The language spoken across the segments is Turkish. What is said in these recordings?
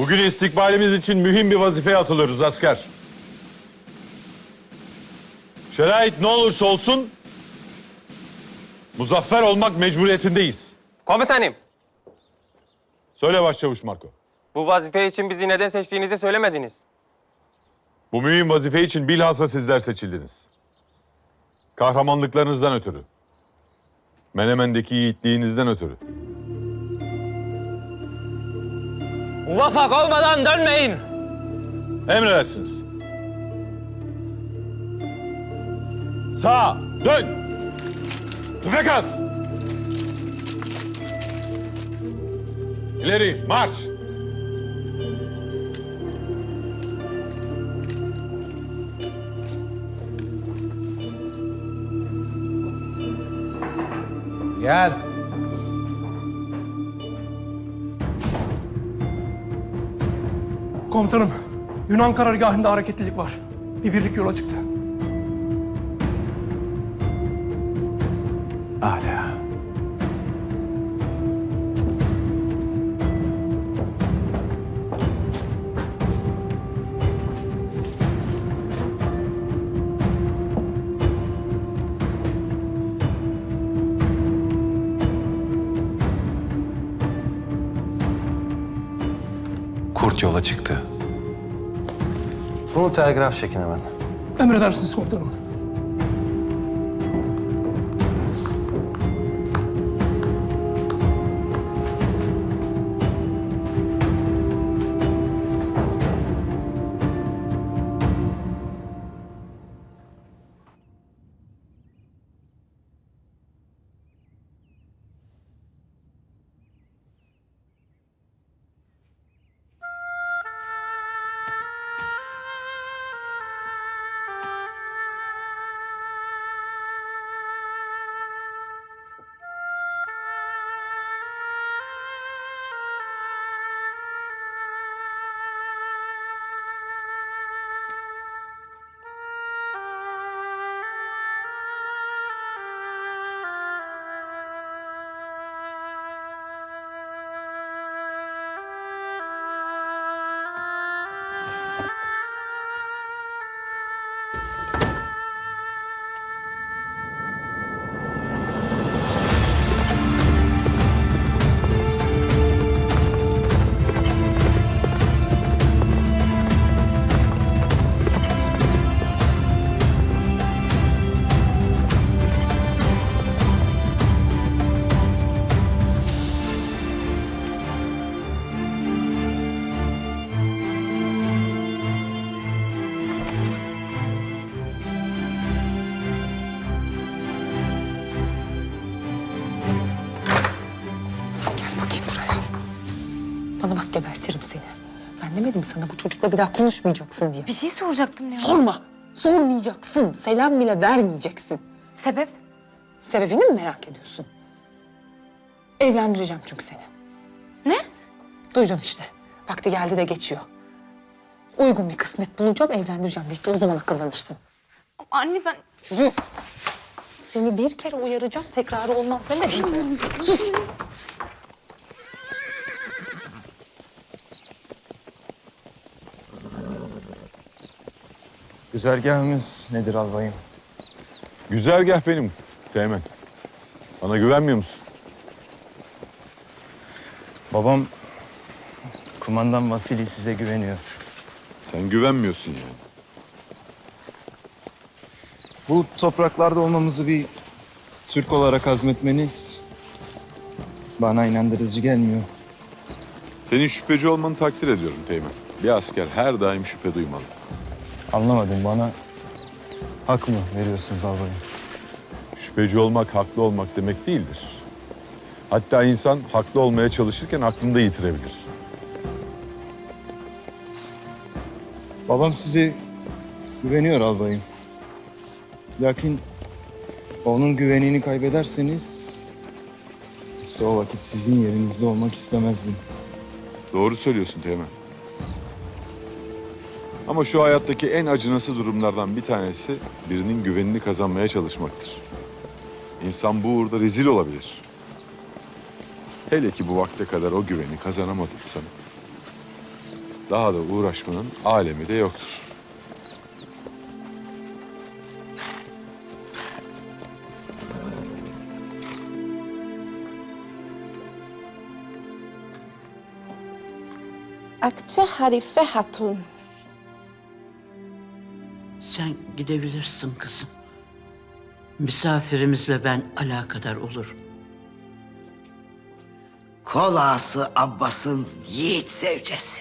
Bugün istikbalimiz için mühim bir vazifeye atılıyoruz asker. Şerait ne olursa olsun muzaffer olmak mecburiyetindeyiz. Komutanım, Söyle Başçavuş Marco. bu vazife için bizi neden seçtiğinizi söylemediniz. Bu mühim vazife için bilhassa sizler seçildiniz. Kahramanlıklarınızdan ötürü. Menemen'deki yiğitliğinizden ötürü. Muvaffak olmadan dönmeyin. Emredersiniz. Sağ, dön. Tüfek az. İleri, marş. Gel. Komutanım, Yunan karargahında hareketlilik var. Bir birlik yola çıktı. Hala. Kurt yola çıktı. Bunu telgraf çekin hemen. Emredersiniz komutanım. Bana bak gebertirim seni. Ben demedim mi sana bu çocukla bir daha konuşmayacaksın diye. Bir şey soracaktım ya. Sorma. Sormayacaksın. Selam bile vermeyeceksin. Sebep? Sebebini mi merak ediyorsun? Evlendireceğim çünkü seni. Ne? Duydun işte. Vakti geldi de geçiyor. Uygun bir kısmet bulacağım, evlendireceğim. Belki o zaman akıllanırsın. Anne ben... Yürü. Seni bir kere uyaracağım, tekrarı olmaz demedim mi? Sus. Güzergahımız nedir albayım? Güzergah benim Teğmen. Bana güvenmiyor musun? Babam kumandan Vasili size güveniyor. Sen güvenmiyorsun yani. Bu topraklarda olmamızı bir Türk olarak azmetmeniz bana inandırıcı gelmiyor. Senin şüpheci olmanı takdir ediyorum Teğmen. Bir asker her daim şüphe duymalı. Anlamadım bana hak mı veriyorsunuz albayım? Şüpheci olmak haklı olmak demek değildir. Hatta insan haklı olmaya çalışırken aklını da yitirebilir. Babam size güveniyor albayım. Lakin onun güvenini kaybederseniz ise o vakit sizin yerinizde olmak istemezdim. Doğru söylüyorsun Teğmen. Ama şu hayattaki en acınası durumlardan bir tanesi birinin güvenini kazanmaya çalışmaktır. İnsan bu uğurda rezil olabilir. Hele ki bu vakte kadar o güveni kazanamadıysan daha da uğraşmanın alemi de yoktur. Akçe Harife Hatun. Sen gidebilirsin kızım. Misafirimizle ben alakadar olurum. Kol ağası Abbas'ın yiğit sevcesi.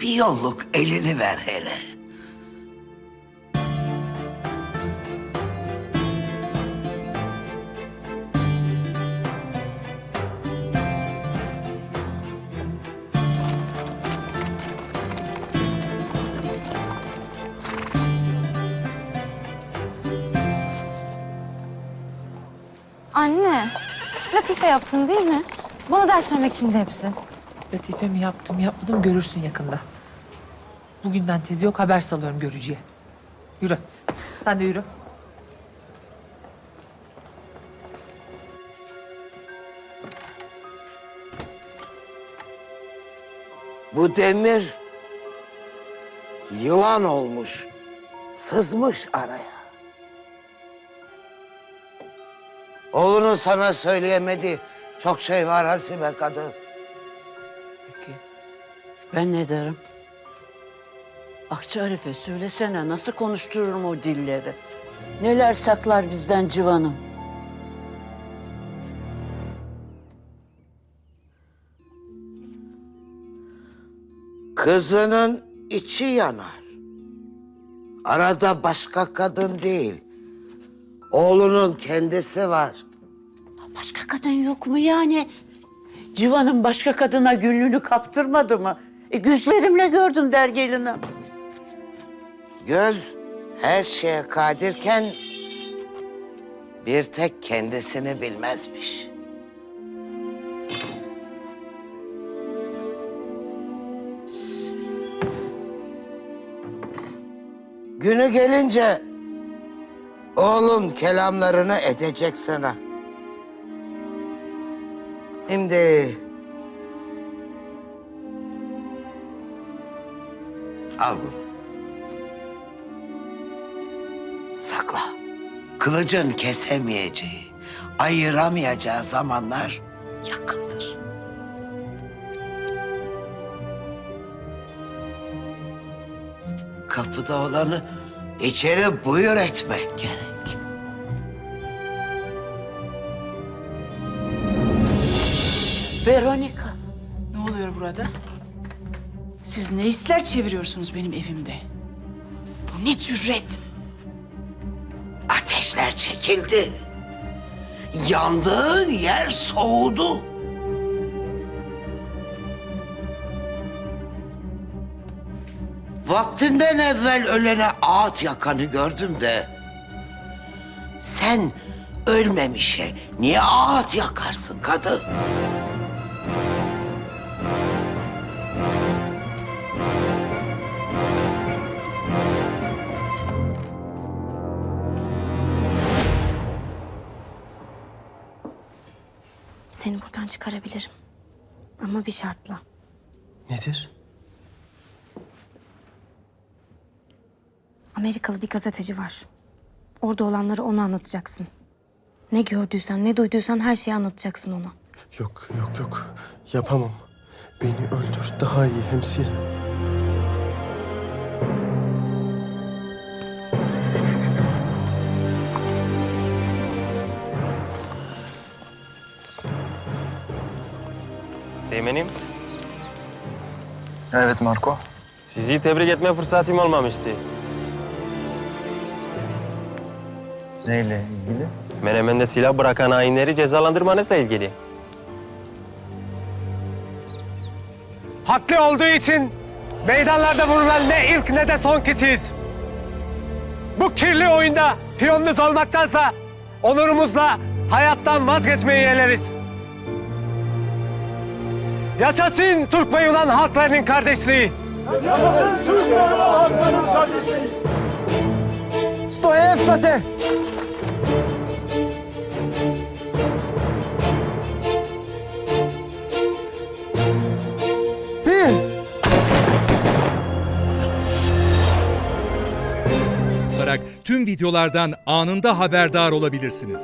Bir yolluk elini ver hele. Anne, latife yaptın değil mi? Bana ders vermek için de hepsi. Latife mi yaptım yapmadım görürsün yakında. Bugünden tezi yok haber salıyorum görücüye. Yürü. Sen de yürü. Bu demir yılan olmuş, sızmış araya. Oğlunun sana söyleyemedi çok şey var Hasibe kadın. Peki. Ben ne derim? Akça Arife söylesene nasıl konuştururum o dilleri? Neler saklar bizden civanım? Kızının içi yanar. Arada başka kadın değil. Oğlunun kendisi var. Başka kadın yok mu yani? Civan'ın başka kadına gönlünü kaptırmadı mı? E, gözlerimle gördüm der gelinim. Göz her şeye kadirken bir tek kendisini bilmezmiş. Günü gelince oğlun kelamlarını edecek sana. Şimdi al bunu. Sakla. Kılıcın kesemeyeceği, ayıramayacağı zamanlar yakındır. Kapıda olanı içeri buyur etmek gerek. Veronika. Ne oluyor burada? Siz ne işler çeviriyorsunuz benim evimde? Bu ne cüret? Ateşler çekildi. Yandığın yer soğudu. Vaktinden evvel ölene ağıt yakanı gördüm de... ...sen ölmemişe niye ağıt yakarsın kadın? Seni buradan çıkarabilirim. Ama bir şartla. Nedir? Amerikalı bir gazeteci var. Orada olanları ona anlatacaksın. Ne gördüysen, ne duyduysan her şeyi anlatacaksın ona. Yok, yok, yok. Yapamam. Beni öldür. Daha iyi hemşire. Teğmenim, Evet Marco. sizi tebrik etme fırsatım olmamıştı. Neyle ilgili? Menemen'de silah bırakan hainleri cezalandırmanızla ilgili. Haklı olduğu için meydanlarda vurulan ne ilk ne de son kişiyiz. Bu kirli oyunda piyonunuz olmaktansa onurumuzla hayattan vazgeçmeyi yeğleriz. Yaşasın Türk ve Yunan halklarının kardeşliği. Yaşasın Türk ve Yunan halklarının kardeşliği. Stoję w! Tüm videolardan anında haberdar olabilirsiniz.